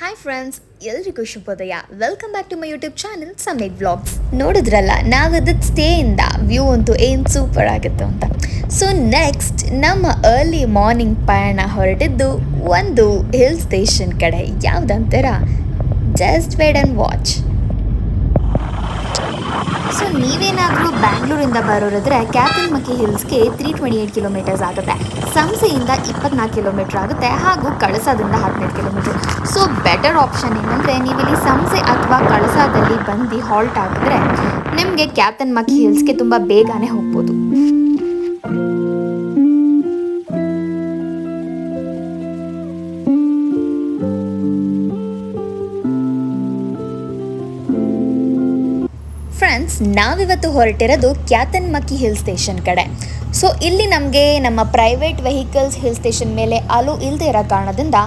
Hi friends ಎಲ್ರಿಗೂ ಶುಭೋದಯ. Welcome back to my YouTube channel ಸಮೇಟ್ vlogs ನೋಡಿದ್ರಲ್ಲ ನಾವದ ಸ್ಟೇಯಿಂದ ವ್ಯೂ ಅಂತೂ ಏನು ಸೂಪರ್ ಆಗಿತ್ತು ಅಂತ. ಸೊ ನೆಕ್ಸ್ಟ್ ನಮ್ಮ ಅರ್ಲಿ ಮಾರ್ನಿಂಗ್ ಪಯಣ ಹೊರಟಿದ್ದು ಒಂದು ಹಿಲ್ ಸ್ಟೇಷನ್ ಕಡೆ. ಯಾವುದಂತೀರ? ಜಸ್ಟ್ ವೇಡ್ ಆ್ಯಂಡ್ ವಾಚ್ ನೀವೇನಾದರೂ ಬ್ಯಾಂಗ್ಳೂರಿಂದ ಬರೋರಿದ್ರೆ ಕ್ಯಾತನ್ಮಕ್ಕಿ ಹಿಲ್ಸ್ಗೆ ತ್ರೀ ಟ್ವೆಂಟಿ ಏಯ್ಟ್ ಕಿಲೋಮೀಟರ್ಸ್ ಆಗುತ್ತೆ. ಸಂಸೆಯಿಂದ ಇಪ್ಪತ್ನಾಲ್ಕು ಕಿಲೋಮೀಟರ್ ಆಗುತ್ತೆ ಹಾಗೂ ಕಳಸದಿಂದ ಹದಿನೈದು ಕಿಲೋಮೀಟರ್ ಸೊ ಬೆಟರ್ ಆಪ್ಷನ್ ಏನಂದರೆ ನೀವಿಲ್ಲಿ ಸಂಸೆ ಅಥವಾ ಕಳಸದಲ್ಲಿ ಬಂದು ಹಾಲ್ಟ್ ಆಗಿದ್ರೆ ನಿಮಗೆ ಕ್ಯಾತನ್ಮಕ್ಕಿ ಹಿಲ್ಸ್ಗೆ ತುಂಬ ಬೇಗನೆ ಹೋಗ್ಬೋದು. ನಾವಿವತ್ತು ಹೊರಟಿರೋದು ಕ್ಯಾತನ್ಮಕ್ಕಿ ಹಿಲ್ ಸ್ಟೇಷನ್ ಕಡೆ. ಸೊ ಇಲ್ಲಿ ನಮಗೆ ನಮ್ಮ ಪ್ರೈವೇಟ್ ವೆಹಿಕಲ್ಸ್ ಹಿಲ್ ಸ್ಟೇಷನ್ ಮೇಲೆ ಅಲೋ ಇಲ್ಲದೆ ಇರೋ ಕಾರಣದಿಂದ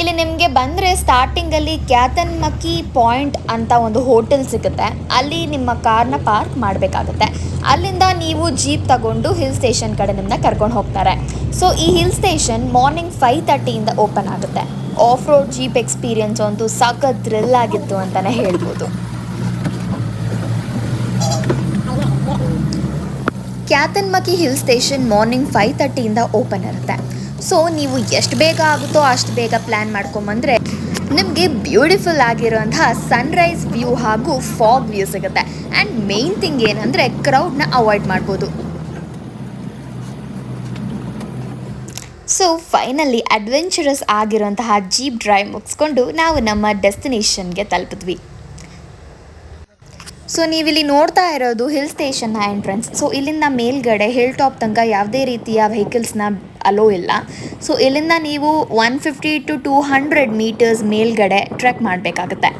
ಇಲ್ಲಿ ನಿಮಗೆ ಬಂದರೆ ಸ್ಟಾರ್ಟಿಂಗಲ್ಲಿ ಕ್ಯಾತನ್ಮಕ್ಕಿ ಪಾಯಿಂಟ್ ಅಂತ ಒಂದು ಹೋಟೆಲ್ ಸಿಗುತ್ತೆ. ಅಲ್ಲಿ ನಿಮ್ಮ ಕಾರ್ನ ಪಾರ್ಕ್ ಮಾಡಬೇಕಾಗುತ್ತೆ. ಅಲ್ಲಿಂದ ನೀವು ಜೀಪ್ ತಗೊಂಡು ಹಿಲ್ ಸ್ಟೇಷನ್ ಕಡೆ ನಿಮ್ಮನ್ನ ಕರ್ಕೊಂಡು ಹೋಗ್ತಾರೆ. ಸೊ ಈ ಹಿಲ್ ಸ್ಟೇಷನ್ ಮಾರ್ನಿಂಗ್ ಫೈವ್ ತರ್ಟಿಯಿಂದ ಓಪನ್ ಆಗುತ್ತೆ. ಆಫ್ ರೋಡ್ ಜೀಪ್ ಎಕ್ಸ್ಪೀರಿಯನ್ಸ್ ಅಂತೂ ಸಖತ್ ಥ್ರಿಲ್ ಆಗಿತ್ತು ಅಂತಲೇ ಹೇಳ್ಬೋದು. Kyatanamakki hill station morning five ತರ್ಟಿಯಿಂದ open ಇರುತ್ತೆ. ಸೊ, ನೀವು ಎಷ್ಟು ಬೇಗ ಆಗುತ್ತೋ ಅಷ್ಟು ಬೇಗ ಪ್ಲ್ಯಾನ್ ಮಾಡ್ಕೊಂಬಂದರೆ ನಿಮಗೆ ಬ್ಯೂಟಿಫುಲ್ ಆಗಿರುವಂತಹ ಸನ್ರೈಸ್ ವ್ಯೂ ಹಾಗೂ ಫಾಗ್ ವ್ಯೂ ಸಿಗುತ್ತೆ. ಆ್ಯಂಡ್ ಮೇನ್ ಥಿಂಗ್ ಏನಂದರೆ ಕ್ರೌಡ್ನ ಅವಾಯ್ಡ್ ಮಾಡ್ಬೋದು. ಸೊ, ಫೈನಲಿ ಅಡ್ವೆಂಚರಸ್ ಆಗಿರುವಂತಹ ಜೀಪ್ ಡ್ರೈವ್ ಮುಗಿಸ್ಕೊಂಡು ನಾವು ನಮ್ಮ ಡೆಸ್ಟಿನೇಷನ್ಗೆ ತಲುಪಿದ್ವಿ. ಸೊ ನೀವಿಲ್ಲಿ ನೋಡ್ತಾ ಇರೋದು ಹಿಲ್ ಸ್ಟೇಷನ್ನ ಎಂಟ್ರೆನ್ಸ್ ಸೊ ಇಲ್ಲಿಂದ ಮೇಲ್ಗಡೆ ಹಿಲ್ ಟಾಪ್ ತನಕ ಯಾವುದೇ ರೀತಿಯ ವೆಹಿಕಲ್ಸ್ನ ಅಲೋ ಇಲ್ಲ. ಸೊ ಇಲ್ಲಿಂದ ನೀವು one fifty to two hundred metres ಮೇಲ್ಗಡೆ ಟ್ರೆಕ್ ಮಾಡಬೇಕಾಗತ್ತೆ.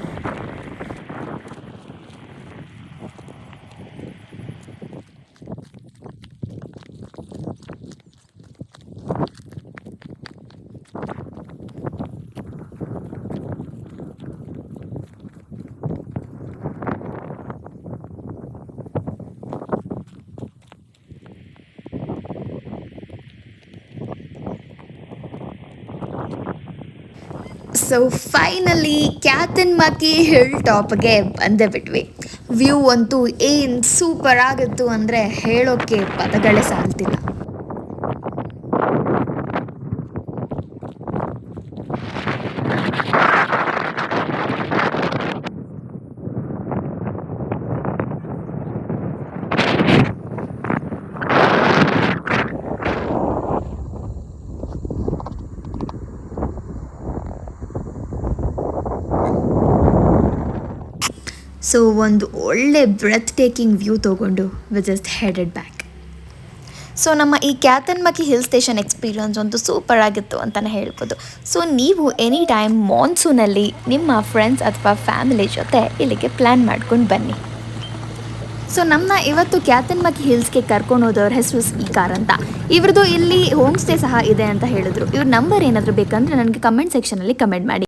So finally Kyatanamakki hill ಟಾಪ್ಗೆ ಬಂದೇ ಬಿಟ್ವಿ ವ್ಯೂ ಅಂತೂ ಏನು ಸೂಪರ್ ಆಗಿತ್ತು ಅಂದರೆ ಹೇಳೋಕ್ಕೆ ಪದಗಳೇ ಸಾಲ್ತಿಲ್ಲ. ಸೊ ಒಂದು ಒಳ್ಳೆ ಬ್ರೆತ್ ಟೇಕಿಂಗ್ ವ್ಯೂ ತೊಗೊಂಡು we just headed back so ನಮ್ಮ ಈ ಕ್ಯಾತನ್ಮಕ್ಕಿ ಹಿಲ್ ಸ್ಟೇಷನ್ ಎಕ್ಸ್ಪೀರಿಯನ್ಸ್ ಒಂದು ಸೂಪರ್ ಆಗಿತ್ತು ಅಂತಲೇ ಹೇಳ್ಬೋದು. ಸೊ ನೀವು ಎನಿ ಟೈಮ್ ಮಾನ್ಸೂನಲ್ಲಿ ನಿಮ್ಮ ಫ್ರೆಂಡ್ಸ್ ಅಥವಾ ಫ್ಯಾಮಿಲಿ ಜೊತೆ ಇಲ್ಲಿಗೆ ಪ್ಲ್ಯಾನ್ ಮಾಡ್ಕೊಂಡು ಬನ್ನಿ. ಸೊ ನಮ್ಮನ್ನ ಇವತ್ತು ಕ್ಯಾತನ್ಮಕ್ಕಿ ಹಿಲ್ಸ್ಗೆ ಕರ್ಕೊಂಡು ಹೋದವ್ರ ಹೆಸರು ಸ್ಪೀಕರ್ ಅಂತ. ಇವ್ರದ್ದು ಇಲ್ಲಿ ಹೋಮ್ ಸ್ಟೇ ಸಹ ಇದೆ ಅಂತ ಹೇಳಿದ್ರು. ಇವ್ರ ನಂಬರ್ ಏನಾದರೂ ಬೇಕಂದ್ರೆ ನನಗೆ ಕಮೆಂಟ್ ಸೆಕ್ಷನಲ್ಲಿ ಕಮೆಂಟ್ ಮಾಡಿ.